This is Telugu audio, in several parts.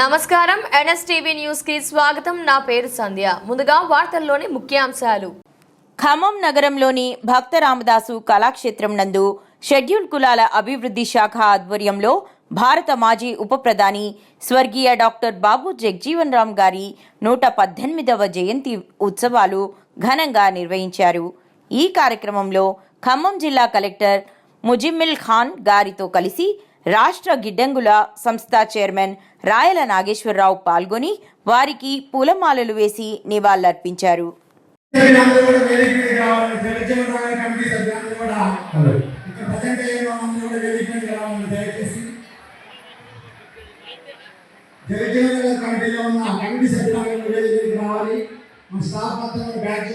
నమస్కారం. ఎన్ఎస్టీవీ న్యూస్కి స్వాగతం. నా పేరు సంధ్య. ముందుగా వార్తల్లోని ముఖ్యాంశాలు. ఖమ్మం నగరంలోని భక్త రామదాసు కళాక్షేత్రం నందు షెడ్యూల్ కులాల అభివృద్ధి శాఖ ఆధ్వర్యంలో భారత మాజీ ఉప ప్రధాని స్వర్గీయ డాక్టర్ బాబు జగ్జీవన్ రామ్ గారి నూట పద్దెనిమిదవ జయంతి ఉత్సవాలు ఘనంగా నిర్వహించారు. ఈ కార్యక్రమంలో ఖమ్మం జిల్లా కలెక్టర్ ముజిమ్మిల్ ఖాన్ గారితో కలిసి రాష్ట్ర గిడ్డంగుల సంస్థ చైర్మన్ రాయల నాగేశ్వరరావు పాల్గొని వారికి పూలమాలలు వేసి నివాళులర్పించారు. కమిటీలో ఉన్న కమిటీ రావాలి స్టాఫ్ బ్యాచ్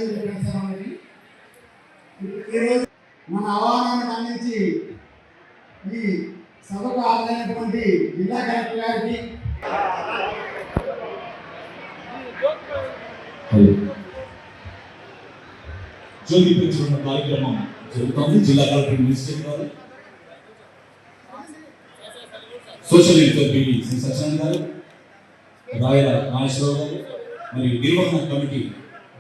ఈరోజు మన ఆహ్వానాన్ని అందించి ఈ సభకు హాజరైనటువంటి జిల్లా కలెక్టర్ గారికి జ్యోతి పెంచుకున్న కార్యక్రమం జరుగుతోంది. జిల్లా కలెక్టర్ మినిస్టర్ గారు social welfare BD Shri Satyanarayana గారు రాయల నాగేశ్వరరావు గారు మరియు నిర్వహణ కమిటీ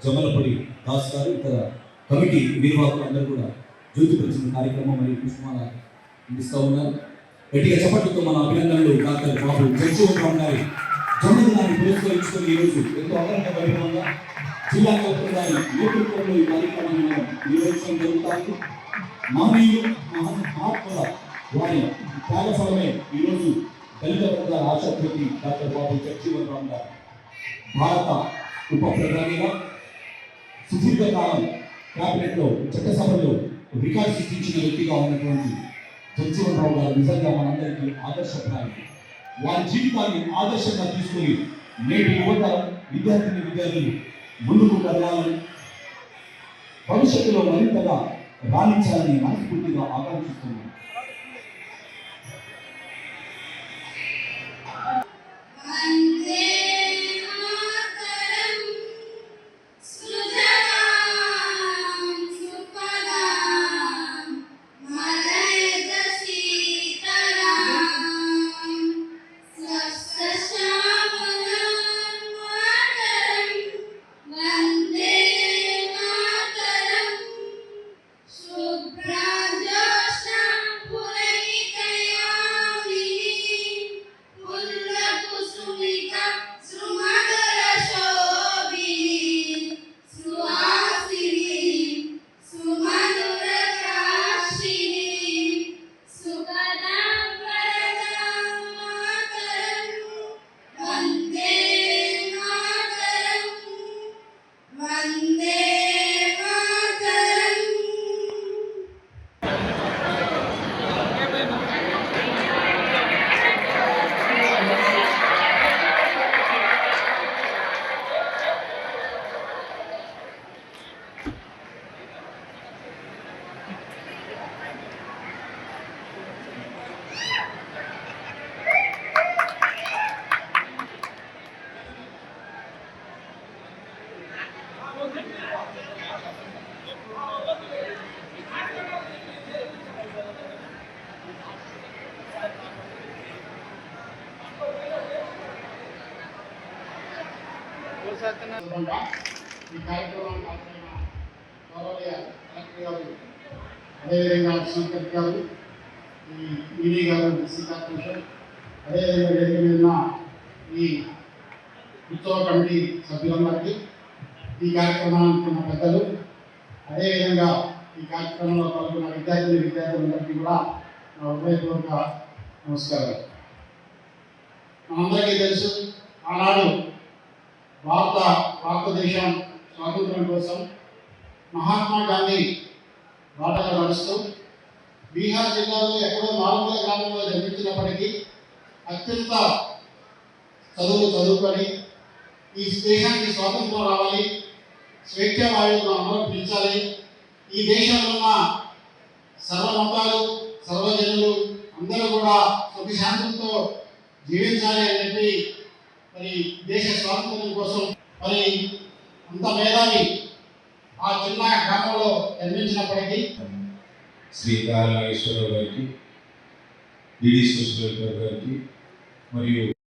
జమలపడి దాస్ గారు ఇతర కమిటీ నిర్వాహకులు అందరూ కూడా జ్యోతి పెంచుకున్న కార్యక్రమం మరియు పుష్పమాల అందిస్తూ ఉన్నారు. గట్టిగా చప్పట్లతో మన అభినందనలు డాక్టర్ బాబు జగ్జీవన్ గారి జన్మదినాన్ని పురస్కరించుకొని ఈరోజు ఎంతో అంగరంగ వైభవంగా జిల్లా కలెక్టర్ గారి నేతృత్వంలో ఈ కార్యక్రమాన్ని మనం నిర్వహించడం జరుగుతుంది. మహనీయులు మహా మహాత్ముల వారి త్యాగఫలమే ఈరోజు దళిత వర్గాల ఆశాజ్యోతి డాక్టర్ బాబు జగజీవన్ గారు. భారత ఉప ప్రధానిగా సుదీర్ఘకాలం క్యాబినెట్లో చట్టసభలో రికార్డు సృష్టించిన వ్యక్తిగా ఉన్నటువంటి చంద్రబాబు గారు నిజంగా మనందరికీ ఆదర్శప్రాయం వారి జీవితాన్ని ఆదర్శంగా తీసుకొని నేటి యువత విద్యార్థిని విద్యార్థులు ముందుకు కదలాలని భవిష్యత్తులో మరింతగా రాణించాలని మనస్ఫూర్తిగా ఆకాంక్షిస్తున్నాను ఈ కార్యక్రమాన్ని పాల్గొన్న గౌరవనీయ కలెక్టర్ గారు అదేవిధంగా శంకర్ గారు ఈ ఈడీ గారు డిసి కార్పొరేషన్ అదేవిధంగా వేదిక మీద ఈ ఉత్సవ కమిటీ సభ్యులందరికీ ఈ కార్యక్రమానికి ఉన్న పెద్దలు అదేవిధంగా ఈ కార్యక్రమంలో పాల్గొన్న విద్యార్థులు విద్యార్థులందరికీ కూడా నా హృదయపూర్వక నమస్కారం మనందరికీ తెలుసు ఆనాడు భారత భారతదేశం స్వాతంత్రం కోసం మహాత్మా గాంధీ బాటలో నడుస్తూ బీహార్ జిల్లాలో ఎక్కడో నాలుగు గ్రామంలో జన్మించినప్పటికీ అత్యంత చదువులు చదువుకొని ఈ దేశానికి స్వాతంత్రం రావాలి స్వేచ్ఛ వాయువును అందరూ పిలిచాలి ఈ దేశంలో ఉన్న సర్వమతాలు సర్వజనులు అందరూ కూడా సుఖ శాంతులతో జీవించాలి అని చెప్పి మరి దేశ స్వాతంత్రం కోసం మరి అంత మేధావి ఆ చిన్న గ్రామంలో నిర్మించినప్పటికీ శ్రీ నారాయణేశ్వరరావు గారికి డిడి సోషల్ గారికి మరియు